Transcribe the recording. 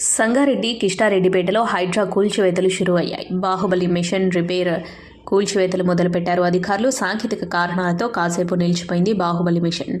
సంగారెడ్డి కిష్టారెడ్డిపేటలో హైడ్రా కూల్చివేతలు షురువయ్యాయి. బాహుబలి మిషన్ రిపేర్ కూల్చివేతలు మొదలుపెట్టారు. అధికారులు సాంకేతిక కారణాలతో కాసేపు నిలిచిపోయింది Baahubali mission.